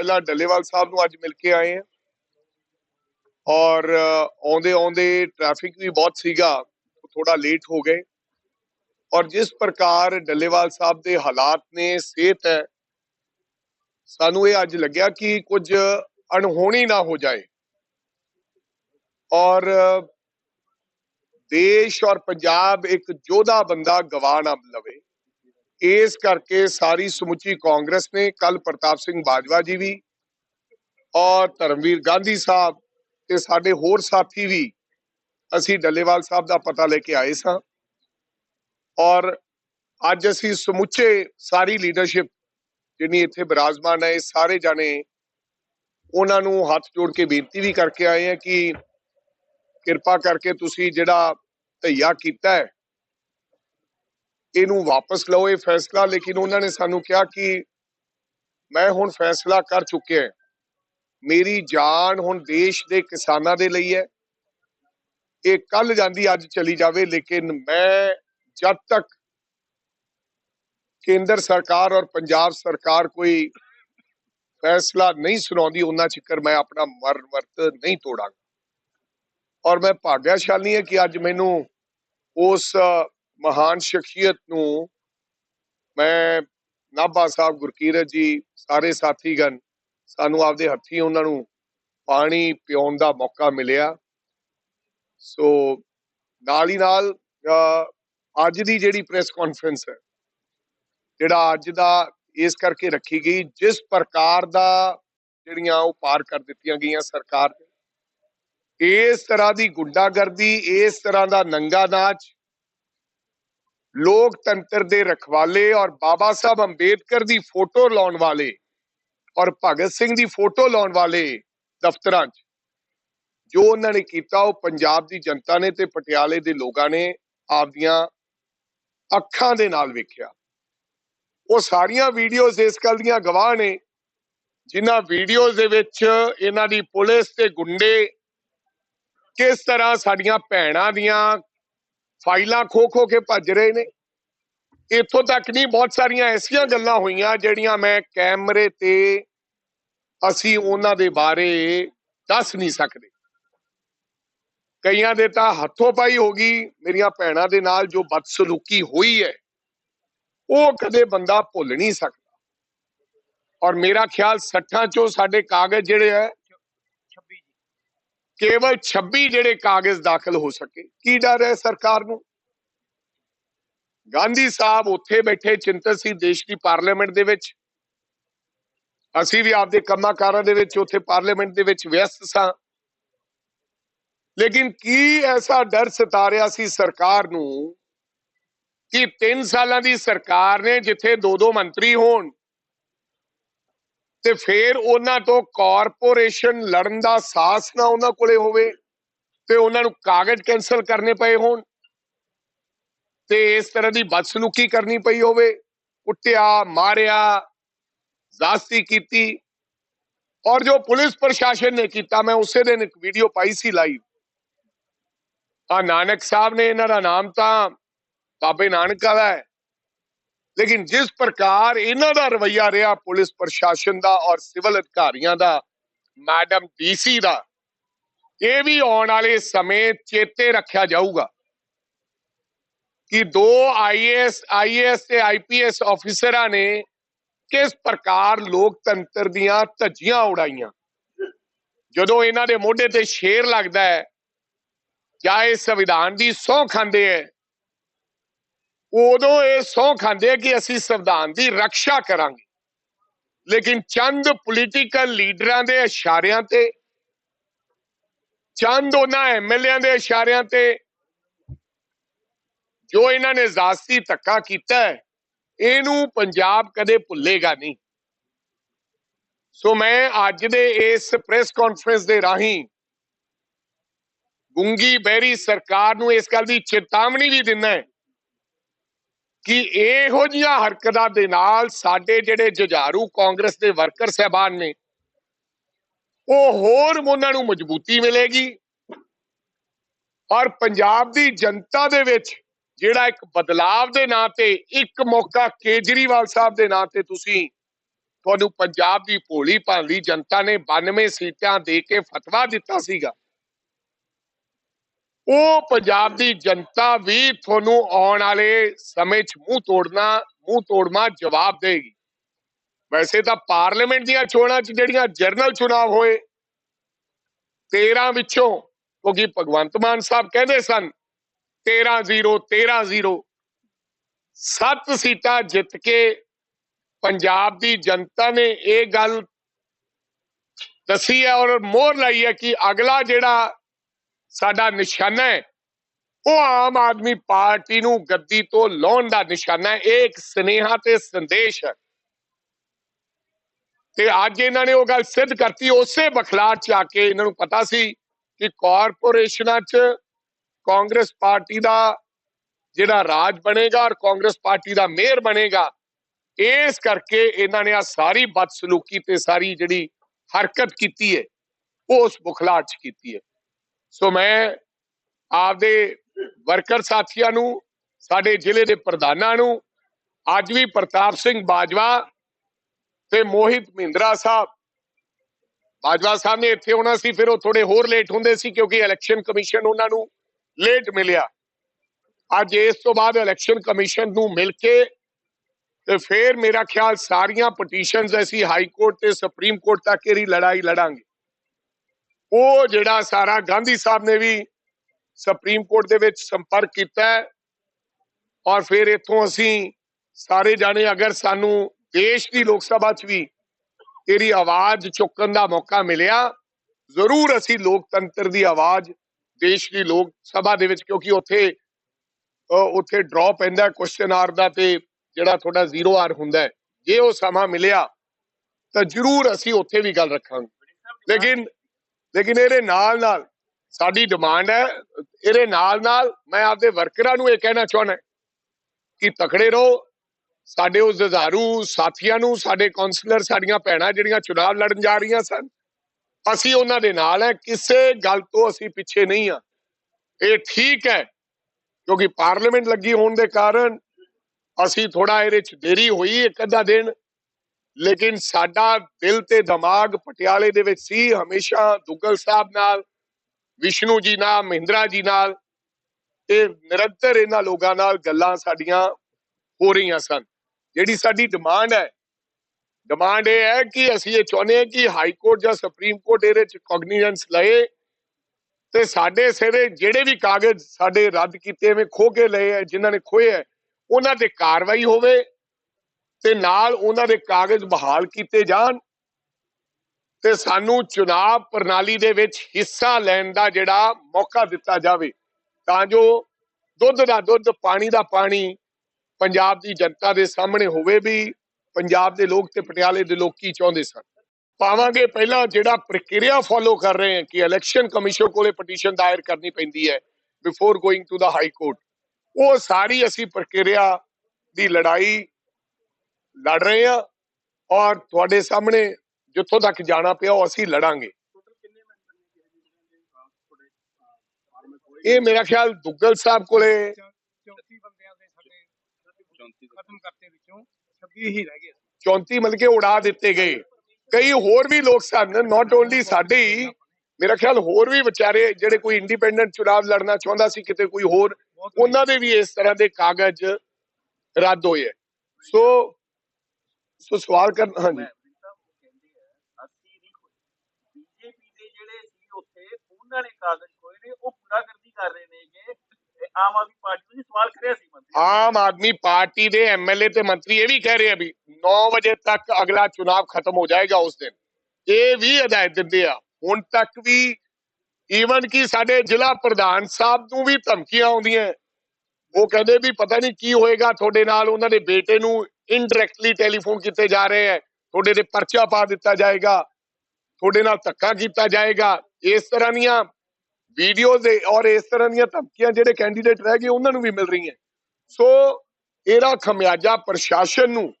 ਪਹਿਲਾਂ ਡੱਲੇਵਾਲ ਸਾਹਿਬ ਨੂੰ ਅੱਜ ਮਿਲ ਕੇ ਆਏ ਹਾਂ ਔਰ ਆਉਂਦੇ ਆਉਂਦੇ ਟ੍ਰੈਫਿਕ ਵੀ ਬਹੁਤ ਸੀਗਾ ਥੋੜਾ ਲੇਟ ਹੋ ਗਏ। ਔਰ ਜਿਸ ਪ੍ਰਕਾਰ ਡੱਲੇਵਾਲ ਸਾਹਿਬ ਦੇ ਹਾਲਾਤ ਨੇ, ਸਿਹਤ ਹੈ, ਸਾਨੂੰ ਇਹ ਅੱਜ ਲੱਗਿਆ ਕਿ ਕੁਝ ਅਣਹੋਣੀ ਨਾ ਹੋ ਜਾਏ। ਔਰ ਦੇਸ਼ ਔਰ ਪੰਜਾਬ ਇੱਕ ਯੋਧਾ ਬੰਦਾ ਗਵਾ ਨਾ ਲਵੇ। ਇਸ ਕਰਕੇ ਸਾਰੀ ਸਮੁੱਚੀ ਕਾਂਗਰਸ ਨੇ ਕੱਲ ਪ੍ਰਤਾਪ ਸਿੰਘ ਬਾਜਵਾ ਜੀ ਵੀ ਔਰ ਧਰਮਵੀਰ ਗਾਂਧੀ ਸਾਹਿਬ ਤੇ ਸਾਡੇ ਹੋਰ ਸਾਥੀ ਵੀ ਅਸੀਂ ਡੱਲੇਵਾਲ ਸਾਹਿਬ ਦਾ ਪਤਾ ਲੈ ਕੇ ਆਏ ਸਾਂ। ਔਰ ਅੱਜ ਅਸੀਂ ਸਮੁੱਚੇ ਸਾਰੀ ਲੀਡਰਸ਼ਿਪ ਜਿਹੜੀ ਇੱਥੇ ਬਿਰਾਜਮਾਨ ਹੈ ਸਾਰੇ ਜਾਣੇ ਉਹਨਾਂ ਨੂੰ ਹੱਥ ਜੋੜ ਕੇ ਬੇਨਤੀ ਵੀ ਕਰਕੇ ਆਏ ਆ ਕਿ ਕਿਰਪਾ ਕਰਕੇ ਤੁਸੀਂ ਜਿਹੜਾ ਧਈਆ ਕੀਤਾ ਹੈ ਇਹਨੂੰ ਵਾਪਸ ਲਓ ਇਹ ਫੈਸਲਾ, ਲੇਕਿਨ ਉਹਨਾਂ ਨੇ ਸਾਨੂੰ ਕਿਹਾ ਕਿ ਮੈਂ ਹੁਣ ਫੈਸਲਾ ਕਰ ਚੁੱਕਿਆ ਮੇਰੀ ਜਾਨ ਹੁਣ ਦੇਸ਼ ਦੇ ਕਿਸਾਨਾਂ ਦੇ ਲਈ ਹੈ। ਇਹ ਕੱਲ ਜਾਂਦੀ, ਅੱਜ ਚਲੀ ਜਾਵੇ, ਲੇਕਿਨ ਮੈਂ ਜਦ ਤੱਕ ਕੇਂਦਰ ਸਰਕਾਰ ਔਰ ਪੰਜਾਬ ਸਰਕਾਰ ਕੋਈ ਫੈਸਲਾ ਨਹੀਂ ਸੁਣਾਉਂਦੀ, ਉਹਨਾਂ ਚਿਕਰ ਮੈਂ ਆਪਣਾ ਮਰਨ ਵਰਤ ਨਹੀਂ ਤੋੜਾਂਗਾ। ਔਰ ਮੈਂ ਭਾਗਿਆਸ਼ਾਲੀ ਹਾਂ ਕਿ ਅੱਜ ਮੈਨੂੰ ਉਸ ਮਹਾਨ ਸ਼ਖਸੀਅਤ ਨੂੰ ਮੈਂ ਨਾਭਾ ਸਾਹਿਬ ਗੁਰਕੀਰਤ ਜੀ, ਸਾਰੇ ਸਾਥੀਗਣ, ਸਾਨੂੰ ਆਪਦੇ ਹੱਥੀ ਉਹਨਾਂ ਨੂੰ ਪਾਣੀ ਪਿਉਣ ਦਾ ਮੌਕਾ ਮਿਲਿਆ। ਸੋ ਨਾਲ ਹੀ ਨਾਲ ਅੱਜ ਦੀ ਜਿਹੜੀ ਪ੍ਰੈਸ ਕਾਨਫਰੰਸ ਹੈ, ਜਿਹੜਾ ਅੱਜ ਦਾ ਇਸ ਕਰਕੇ ਰੱਖੀ ਗਈ, ਜਿਸ ਪ੍ਰਕਾਰ ਦਾ ਜਿਹੜੀਆਂ ਉਹ ਪਾਰ ਕਰ ਦਿੱਤੀਆਂ ਗਈਆਂ ਸਰਕਾਰ ਨੇ, ਇਸ ਤਰ੍ਹਾਂ ਦੀ ਗੁੰਡਾਗਰਦੀ, ਇਸ ਤਰ੍ਹਾਂ ਦਾ ਨੰਗਾ ਨਾਚ ਲੋਕਤੰਤਰ ਦੇ ਰਖਵਾਲੇ ਔਰ ਬਾਬਾ ਸਾਹਿਬ ਅੰਬੇਦਕਰ ਦੀ ਫੋਟੋ ਲਾਉਣ ਵਾਲੇ ਔਰ ਭਗਤ ਸਿੰਘ ਦੀ ਫੋਟੋ ਲਾਉਣ ਵਾਲੇ ਦਫ਼ਤਰਾਂ 'ਚ। ਜੋ ਉਹਨਾਂ ਨੇ ਕੀਤਾ ਉਹ ਪੰਜਾਬ ਦੀ ਜਨਤਾ ਨੇ ਤੇ ਪਟਿਆਲੇ ਦੇ ਲੋਕਾਂ ਨੇ ਆਪਦੀਆਂ ਅੱਖਾਂ ਦੇ ਨਾਲ ਵੇਖਿਆ। ਉਹ ਸਾਰੀਆਂ ਵੀਡੀਓਜ਼ ਇਸ ਗੱਲ ਦੀਆਂ ਗਵਾਹ ਨੇ, ਜਿਨ੍ਹਾਂ ਵੀਡੀਓਜ਼ ਦੇ ਵਿੱਚ ਇਹਨਾਂ ਦੀ ਪੁਲਿਸ ਤੇ ਗੁੰਡੇ ਕਿਸ ਤਰ੍ਹਾਂ ਸਾਡੀਆਂ ਭੈਣਾਂ ਦੀਆਂ ਫਾਈਲਾਂ ਖੋ ਖੋ ਕੇ ਭੱਜ ਰਹੇ ਨੇ। ਇੱਥੋਂ ਤੱਕ ਨਹੀਂ, ਬਹੁਤ ਸਾਰੀਆਂ ਐਸੀਆਂ ਗੱਲਾਂ ਹੋਈਆਂ ਜਿਹੜੀਆਂ ਮੈਂ ਕੈਮਰੇ ਤੇ ਅਸੀਂ ਉਹਨਾਂ ਦੇ ਬਾਰੇ ਦੱਸ ਨਹੀਂ ਸਕਦੇ। ਕਈਆਂ ਦੇ ਤਾਂ ਹੱਥੋਂ ਪਾਈ ਹੋ ਗਈ, ਮੇਰੀਆਂ ਭੈਣਾਂ ਦੇ ਨਾਲ ਜੋ ਬਦਸਲੂਕੀ ਹੋਈ ਹੈ, ਉਹ ਕਦੇ ਬੰਦਾ ਭੁੱਲ ਨਹੀਂ ਸਕਦਾ। ਔਰ ਮੇਰਾ ਖਿਆਲ 60 ਚੋਂ ਸਾਡੇ ਕਾਗਜ਼ ਜਿਹੜੇ ਹੈ ਕੇਵਲ 26 ਜਿਹੜੇ ਕਾਗਜ਼ ਦਾਖਲ ਹੋ ਸਕੇ। ਕੀ ਡਰ ਹੈ ਸਰਕਾਰ ਨੂੰ? ਗਾਂਧੀ ਸਾਹਿਬ ਉੱਥੇ ਬੈਠੇ ਚਿੰਤਤ ਸੀ ਦੇਸ਼ ਦੀ ਪਾਰਲੀਮੈਂਟ ਦੇ ਵਿੱਚ। ਅਸੀਂ ਵੀ ਆਪਦੇ ਕੰਮਾਂ ਕਾਰਾਂ ਦੇ ਵਿੱਚ ਉੱਥੇ ਪਾਰਲੀਮੈਂਟ ਦੇ ਵਿੱਚ ਵਿਅਸਤ ਸਾਂ। ਲੇਕਿਨ ਕੀ ਐਸਾ ਡਰ ਸਤਾ ਰਿਹਾ ਸੀ ਸਰਕਾਰ ਨੂੰ ਕਿ 3 ਸਾਲਾਂ ਦੀ ਸਰਕਾਰ ਨੇ ਜਿੱਥੇ ਦੋ ਦੋ ਮੰਤਰੀ ਹੋਣ ਤੇ ਫਿਰ ਉਹਨਾਂ ਤੋਂ ਕਾਰਪੋਰੇਸ਼ਨ ਲੜਨ ਦਾ ਸਾਹਸ ਨਾ ਉਹਨਾਂ ਕੋਲੇ ਹੋਵੇ ਤੇ ਉਹਨਾਂ ਨੂੰ ਕਾਗਜ਼ ਕੈਨਸਲ ਕਰਨੇ ਪਏ ਹੋਣ। ਤੇ ਇਸ ਤਰ੍ਹਾਂ ਦੀ ਬਦਸਲੂਕੀ ਕਰਨੀ ਪਈ ਹੋਵੇ। ਕੁੱਟਿਆ, ਮਾਰਿਆ, ਜ਼ਾਸਤੀ ਕੀਤੀ। ਔਰ ਜੋ ਪੁਲਿਸ ਪ੍ਰਸ਼ਾਸਨ ਨੇ ਕੀਤਾ, ਮੈਂ ਉਸੇ ਦਿਨ ਇੱਕ ਵੀਡੀਓ ਪਾਈ ਸੀ ਲਾਈਵ ਆ ਨਾਨਕ ਸਾਹਿਬ ਨੇ ਇਹਨਾਂ ਦਾ ਨਾਮ ਤਾਂ ਬਾਬੇ ਨਾਨਕ ਦਾ ਹੈ। ਲੇਕਿਨ ਜਿਸ ਪ੍ਰਕਾਰ ਇਹਨਾਂ ਦਾ ਰਵਈਆ ਰਿਹਾ ਪੁਲਿਸ ਪ੍ਰਸ਼ਾਸਨ ਦਾ ਔਰ ਸਿਵਲ ਅਧਿਕਾਰੀਆਂ ਦਾ, ਮੈਡਮ ਡੀਸੀ ਦਾ, ਇਹ ਵੀ ਆਉਣ ਵਾਲੇ ਸਮੇਂ ਚੇਤੇ ਰੱਖਿਆ ਜਾਊਗਾ ਕਿ ਦੋ ਆਈਏਐਸ ਆਈਏਐਸ ਤੇ ਆਈਪੀਐਸ ਅਫੀਸਰਾਂ ਨੇ ਕਿਸ ਪ੍ਰਕਾਰ ਲੋਕਤੰਤਰ ਦੀਆਂ ਧੱਜੀਆਂ ਉਡਾਈਆਂ। ਜਦੋਂ ਇਹਨਾਂ ਦੇ ਮੋਢੇ ਤੇ ਸ਼ੇਰ ਲੱਗਦਾ ਹੈ, ਜਾਂ ਇਹ ਸੰਵਿਧਾਨ ਦੀ ਸਹੁੰ ਖਾਂਦੇ ਹੈ ਉਦੋਂ ਇਹ ਸਹੁੰ ਖਾਂਦੇ ਆ ਕਿ ਅਸੀਂ ਸੰਵਿਧਾਨ ਦੀ ਰੱਖਿਆ ਕਰਾਂਗੇ। ਲੇਕਿਨ ਚੰਦ ਪੋਲੀਟੀਕਲ ਲੀਡਰਾਂ ਦੇ ਇਸ਼ਾਰਿਆਂ ਤੇ, ਚੰਦ ਉਹਨਾਂ ਐਮਐਲਏਆਂ ਦੇ ਇਸ਼ਾਰਿਆਂ ਤੇ, ਜੋ ਇਹਨਾਂ ਨੇ ਜ਼ਾਸਤੀ ਧੱਕਾ ਕੀਤਾ ਇਹਨੂੰ ਪੰਜਾਬ ਕਦੇ ਭੁੱਲੇਗਾ ਨਹੀਂ। ਸੋ ਮੈਂ ਅੱਜ ਦੇ ਇਸ ਪ੍ਰੈਸ ਕਾਨਫਰੰਸ ਦੇ ਰਾਹੀਂ ਗੁੰਗੀ ਬਹਿਰੀ ਸਰਕਾਰ ਨੂੰ ਇਸ ਗੱਲ ਦੀ ਚੇਤਾਵਨੀ ਵੀ ਦਿੰਦਾ ਹੈ ਕਿ ਇਹੋ ਜੀਆਂ ਹਰਕਤਾਂ ਦੇ ਨਾਲ ਸਾਡੇ ਜਿਹੜੇ ਜੁਝਾਰੂ ਕਾਂਗਰਸ ਦੇ ਵਰਕਰ ਸਹਿਬਾਨ ਨੇ, ਉਹ ਹੋਰ ਉਹਨਾਂ ਨੂੰ ਮਜ਼ਬੂਤੀ ਮਿਲੇਗੀ ਔਰ ਪੰਜਾਬ ਦੀ ਜਨਤਾ ਦੇ ਵਿੱਚ ਜਿਹੜਾ ਇੱਕ ਬਦਲਾਵ ਦੇ ਨਾਂ ਤੇ, ਇੱਕ ਮੌਕਾ ਕੇਜਰੀਵਾਲ ਸਾਹਿਬ ਦੇ ਨਾਂ ਤੇ ਤੁਸੀਂ ਤੁਹਾਨੂੰ ਪੰਜਾਬ ਦੀ ਭੋਲੀ ਭਾਲੀ ਜਨਤਾ ਨੇ 92 ਸੀਟਾਂ ਦੇ ਕੇ ਫਤਵਾ ਦਿੱਤਾ ਸੀਗਾ। ਉਹ ਪੰਜਾਬ ਦੀ ਜਨਤਾ ਵੀ ਤੁਹਾਨੂੰ ਆਉਣ ਵਾਲੇ ਸਮੇਂ 'ਚ ਮੂੰਹ ਤੋੜਨਾ, ਮੂੰਹ ਤੋੜਮਾ ਜਵਾਬ ਦੇਗੀ। ਵੈਸੇ ਤਾਂ ਪਾਰਲੀਮੈਂਟ ਦੀਆਂ ਚੋਣਾਂ 'ਚ ਜਿਹੜੀਆਂ ਜਰਨਲ ਚੁਣਾਵ ਹੋਏ 13 ਵਿੱਚੋਂ, ਕਿਉਂਕਿ ਭਗਵੰਤ ਮਾਨ ਸਾਹਿਬ ਕਹਿੰਦੇ ਸਨ 13-0 13-0 ਸੱਤ ਸੀਟਾਂ ਜਿੱਤ ਕੇ ਪੰਜਾਬ ਦੀ ਜਨਤਾ ਨੇ ਇਹ ਗੱਲ ਦੱਸੀ ਹੈ ਔਰ ਮੋਹਰ ਲਾਈ ਹੈ ਕਿ ਅਗਲਾ ਜਿਹੜਾ ਸਾਡਾ ਨਿਸ਼ਾਨਾ ਹੈ। ਉਹ ਆਮ ਆਦਮੀ ਪਾਰਟੀ ਨੂੰ ਗੱਦੀ ਤੋਂ ਲਾਉਣ ਦਾ ਨਿਸ਼ਾਨਾ ਹੈ। ਇਹ ਇੱਕ ਸਨੇਹਾ ਤੇ ਸੰਦੇਸ਼ ਹੈ। ਤੇ ਅੱਜ ਇਹਨਾਂ ਨੇ ਉਹ ਗੱਲ ਸਿੱਧ ਕਰਤੀ। ਉਸੇ ਬਖਲਾਟ ਚ ਆ ਕੇ ਇਹਨਾਂ ਨੂੰ ਪਤਾ ਸੀ ਕਿ ਕਾਰਪੋਰੇਸ਼ਨਾਂ ਚ ਕਾਂਗਰਸ ਪਾਰਟੀ ਦਾ ਜਿਹੜਾ ਰਾਜ ਬਣੇਗਾ ਔਰ ਕਾਂਗਰਸ ਪਾਰਟੀ ਦਾ ਮੇਅਰ ਬਣੇਗਾ, ਇਸ ਕਰਕੇ ਇਹਨਾਂ ਨੇ ਆ ਸਾਰੀ ਬਦਸਲੂਕੀ ਤੇ ਸਾਰੀ ਜਿਹੜੀ ਹਰਕਤ ਕੀਤੀ ਹੈ, ਉਹ ਉਸ ਬੁਖਲਾਟ ਚ ਕੀਤੀ ਹੈ। ਸੋ ਮੈਂ ਆਪਦੇ ਵਰਕਰ ਸਾਥੀਆਂ ਨੂੰ, ਸਾਡੇ ਜ਼ਿਲ੍ਹੇ ਦੇ ਪ੍ਰਧਾਨਾਂ ਨੂੰ, ਅੱਜ ਵੀ ਪ੍ਰਤਾਪ ਸਿੰਘ ਬਾਜਵਾ ਤੇ ਮੋਹਿਤ ਮਹਿੰਦਰਾ ਸਾਹਿਬ। ਬਾਜਵਾ ਸਾਹਿਬ ਨੇ ਇੱਥੇ ਆਉਣਾ ਸੀ, ਫਿਰ ਉਹ ਥੋੜੇ ਹੋਰ ਲੇਟ ਹੁੰਦੇ ਸੀ ਕਿਉਂਕਿ ਇਲੈਕਸ਼ਨ ਕਮਿਸ਼ਨ ਉਹਨਾਂ ਨੂੰ ਲੇਟ ਮਿਲਿਆ। ਅੱਜ ਇਸ ਤੋਂ ਬਾਅਦ ਇਲੈਕਸ਼ਨ ਕਮਿਸ਼ਨ ਨੂੰ ਮਿਲ ਕੇ ਤੇ ਫਿਰ ਮੇਰਾ ਖਿਆਲ ਸਾਰੀਆਂ ਪਟੀਸ਼ਨਸ ਅਸੀਂ ਹਾਈ ਕੋਰਟ ਤੇ ਸੁਪਰੀਮ ਕੋਰਟ ਤੱਕ ਇਹਦੀ ਲੜਾਈ ਲੜਾਂਗੇ। ਉਹ ਜਿਹੜਾ ਸਾਰਾ ਗਾਂਧੀ ਸਾਹਿਬ ਨੇ ਵੀ ਸੁਪਰੀਮ ਕੋਰਟ ਦੇ ਵਿੱਚ ਸੰਪਰਕ ਕੀਤਾ ਔਰ ਫਿਰ ਇੱਥੋਂ ਅਸੀਂ ਸਾਰੇ ਜਾਣੇ ਅਗਰ ਸਾਨੂੰ ਦੇਸ਼ ਦੀ ਲੋਕ ਸਭਾ 'ਚ ਵੀ ਤੇਰੀ ਆਵਾਜ਼ ਚੁੱਕਣ ਦਾ ਮੌਕਾ ਮਿਲਿਆ, ਜ਼ਰੂਰ ਅਸੀਂ ਲੋਕਤੰਤਰ ਦੀ ਆਵਾਜ਼ ਦੇਸ਼ ਦੀ ਲੋਕ ਸਭਾ ਦੇ ਵਿੱਚ ਕਿਉਂਕਿ ਉੱਥੇ ਉੱਥੇ ਡਰਾ ਪੈਂਦਾ ਕੁਐਸਚਨ ਆਰ ਦਾ ਤੇ ਜਿਹੜਾ ਤੁਹਾਡਾ ਜ਼ੀਰੋ ਆਰ ਹੁੰਦਾ ਜੇ ਉਹ ਸਮਾਂ ਮਿਲਿਆ ਤਾਂ ਜ਼ਰੂਰ ਅਸੀਂ ਉੱਥੇ ਵੀ ਗੱਲ ਰੱਖਾਂਗੇ। ਲੇਕਿਨ ਲੇਕਿਨ ਇਹਦੇ ਨਾਲ ਨਾਲ ਸਾਡੀ ਡਿਮਾਂਡ ਹੈ, ਇਹਦੇ ਨਾਲ ਨਾਲ ਮੈਂ ਆਪਦੇ ਵਰਕਰਾਂ ਨੂੰ ਇਹ ਕਹਿਣਾ ਚਾਹੁੰਦਾ ਕਿ ਤਕੜੇ ਰਹੋ, ਸਾਡੇ ਉਹ ਜਜ਼ਾਰੂ ਸਾਥੀਆਂ ਨੂੰ, ਸਾਡੇ ਕਾਉਂਸਲਰ ਸਾਡੀਆਂ ਭੈਣਾਂ ਜਿਹੜੀਆਂ ਚੁਣਾਵ ਲੜਨ ਜਾ ਰਹੀਆਂ ਸਨ, ਅਸੀਂ ਉਹਨਾਂ ਦੇ ਨਾਲ ਹੈ, ਕਿਸੇ ਗੱਲ ਤੋਂ ਅਸੀਂ ਪਿੱਛੇ ਨਹੀਂ ਆ ਇਹ ਠੀਕ ਹੈ, ਕਿਉਂਕਿ ਪਾਰਲੀਮੈਂਟ ਲੱਗੀ ਹੋਣ ਦੇ ਕਾਰਨ ਅਸੀਂ ਥੋੜਾ ਇਹਦੇ ਚ ਦੇਰੀ ਹੋਈ ਇੱਕ ਅੱਧਾ ਦਿਨ ਲੇਕਿਨ ਸਾਡਾ ਦਿਲ ਤੇ ਦਿਮਾਗ ਪਟਿਆਲੇ ਦੇ ਵਿੱਚ ਸੀ, ਹਮੇਸ਼ਾ ਦੁੱਗਲ ਸਾਹਿਬ ਨਾਲ, ਵਿਸ਼ਨੂੰ ਜੀ ਨਾਲ, ਮਹਿੰਦਰਾ ਜੀ ਨਾਲ ਇਹ ਨਿਰੰਤਰ ਇਹਨਾਂ ਲੋਕਾਂ ਨਾਲ ਗੱਲਾਂ ਸਾਡੀਆਂ ਹੋ ਰਹੀਆਂ ਸਨ। ਜਿਹੜੀ ਸਾਡੀ ਡਿਮਾਂਡ ਹੈ ਡਿਮਾਂਡ ਇਹ ਹੈ ਕਿ ਅਸੀਂ ਇਹ ਚਾਹੁੰਦੇ ਹਾਂ ਕਿ ਹਾਈ ਕੋਰਟ ਜਾਂ ਸੁਪਰੀਮ ਕੋਰਟ ਇਹਦੇ ਚ ਕੌਗਨੀਜੈਂਸ ਲਏ ਤੇ ਸਾਡੇ ਸਿਰੇ ਜਿਹੜੇ ਵੀ ਕਾਗਜ਼ ਸਾਡੇ ਰੱਦ ਕੀਤੇ ਐਵੇਂ ਖੋ ਕੇ ਲਏ ਹੈ, ਜਿਨ੍ਹਾਂ ਨੇ ਖੋਏ ਹੈ, ਉਹਨਾਂ ਤੇ ਕਾਰਵਾਈ ਹੋਵੇ। ਤੇ ਨਾਲ ਉਹਨਾਂ ਦੇ ਕਾਗਜ਼ ਬਹਾਲ ਕੀਤੇ ਜਾਣ ਤੇ ਸਾਨੂੰ ਚੁਣਾਵ ਪ੍ਰਣਾਲੀ ਦੇ ਵਿੱਚ ਹਿੱਸਾ ਲੈਣ ਦਾ ਜਿਹੜਾ ਮੌਕਾ ਦਿੱਤਾ ਜਾਵੇ, ਤਾਂ ਜੋ ਦੁੱਧ ਦਾ ਦੁੱਧ, ਪਾਣੀ ਦਾ ਪਾਣੀ ਪੰਜਾਬ ਦੀ ਜਨਤਾ ਦੇ ਸਾਹਮਣੇ ਹੋਵੇ ਵੀ ਪੰਜਾਬ ਦੇ ਲੋਕ ਤੇ ਪਟਿਆਲੇ ਦੇ ਲੋਕ ਕੀ ਚਾਹੁੰਦੇ ਸਨ। ਪਾਵਾਂਗੇ ਪਹਿਲਾਂ ਜਿਹੜਾ ਪ੍ਰਕਿਰਿਆ ਫੋਲੋ ਕਰ ਰਹੇ ਹਾਂ ਕਿ ਇਲੈਕਸ਼ਨ ਕਮਿਸ਼ਨ ਕੋਲੇ ਪਟੀਸ਼ਨ ਦਾਇਰ ਕਰਨੀ ਪੈਂਦੀ ਹੈ before going to the high court ਉਹ ਸਾਰੀ ਅਸੀਂ ਪ੍ਰਕਿਰਿਆ ਦੀ ਲੜਾਈ ਲੜ ਰਹੇ ਹਾਂ ਔਰ ਤੁਹਾਡੇ ਸਾਹਮਣੇ ਜਿੱਥੋਂ ਤੱਕ ਜਾਣਾ ਪਿਆ ਉਹ ਅਸੀਂ ਲੜਾਂਗੇ। ਇਹ ਮੇਰਾ ਖਿਆਲ ਦੁੱਗਲ ਸਾਹਿਬ ਕੋਲੇ 34 ਬੰਦਿਆਂ ਦੇ ਸਾਡੇ ਖਤਮ ਕਰਤੇ ਵਿੱਚੋਂ 26 ਹੀ ਰਹਿ ਗਏ 34 ਮਤਲਬ ਕਿ ਉਡਾ ਦਿੱਤੇ ਗਏ। ਕਈ ਹੋਰ ਵੀ ਲੋਕ ਸਨ ਨਾਟ ਓਨਲੀ ਸਾਡੇ ਹੀ, ਮੇਰਾ ਖਿਆਲ ਹੋਰ ਵੀ ਵਿਚਾਰੇ ਜਿਹੜੇ ਕੋਈ ਇੰਡੀਪੈਂਡੈਂਟ ਚੁਣਾਵ ਲੜਨਾ ਚਾਹੁੰਦਾ ਸੀ, ਕਿਤੇ ਕੋਈ ਹੋਰ, ਉਹਨਾਂ ਦੇ ਵੀ ਇਸ ਤਰ੍ਹਾਂ ਦੇ ਕਾਗਜ਼ ਰੱਦ ਹੋਏ। ਸੋ ਸੋ ਸਵਾਲ ਕਰ ਹਾਂਜੀ। ਬੀਜੇਪੀ ਦੇ ਜਿਹੜੇ ਸੀ ਉੱਥੇ ਉਹਨਾਂ ਨੇ ਕਾਗਜ਼ ਕੋਏ ਨੇ ਉਹ ਗੁੰਡਾਗਰਦੀ ਕਰ ਰਹੇ ਨੇ ਕਿ ਇਹ ਆਮ ਆਦਮੀ ਪਾਰਟੀ ਨੂੰ ਸਵਾਲ ਕਰਿਆ ਸੀ ਮੰਤਰੀ ਆਮ ਆਦਮੀ ਪਾਰਟੀ ਦੇ ਐਮਐਲਏ ਤੇ ਮੰਤਰੀ ਇਹ ਵੀ ਕਹਿ ਰਹੇ ਆ ਵੀ 9 ਵਜੇ ਤੱਕ ਅਗਲਾ ਚੁਣਾਵ ਖਤਮ ਹੋ ਜਾਏਗਾ ਉਸ ਦਿਨ। ਇਹ ਵੀ ਹਦਾਇਤ ਦਿੰਦੇ ਆ। ਹੁਣ ਤੱਕ ਵੀ ਈਵਨ ਕਿ ਸਾਡੇ ਜ਼ਿਲ੍ਹਾ ਪ੍ਰਧਾਨ ਸਾਹਿਬ ਨੂੰ ਵੀ ਧਮਕੀਆਂ ਆਉਂਦੀਆਂ। ਉਹ ਕਹਿੰਦੇ ਵੀ ਪਤਾ ਨਹੀਂ ਕੀ ਹੋਏਗਾ ਤੁਹਾਡੇ ਨਾਲ ਉਹਨਾਂ ਦੇ ਬੇਟੇ ਨੂੰ ਇਨਡਾਇਰੈਕਟਲੀ ਟੈਲੀਫੋਨ ਕੀਤੇ ਜਾ ਰਹੇ ਹੈ। ਤੁਹਾਡੇ ਤੇ ਪਰਚਾ ਪਾ ਦਿੱਤਾ ਜਾਏਗਾ। ਤੁਹਾਡੇ ਨਾਲ ਧੱਕਾ ਕੀਤਾ ਜਾਏਗਾ। ਇਸ ਤਰ੍ਹਾਂ ਦੀਆਂ ਵੀਡੀਓਜ਼ ਔਰ ਇਸ ਤਰ੍ਹਾਂ ਦੀਆਂ ਧਮਕੀਆਂ ਜਿਹੜੇ ਕੈਂਡੀਡੇਟ ਰਹਿ ਗਏ, ਉਹਨਾਂ ਨੂੰ ਵੀ ਮਿਲ ਰਹੀਆਂ ਸੋ ਇਹਦਾ ਖਮਿਆਜਾ ਪ੍ਰਸ਼ਾਸਨ ਨੂੰ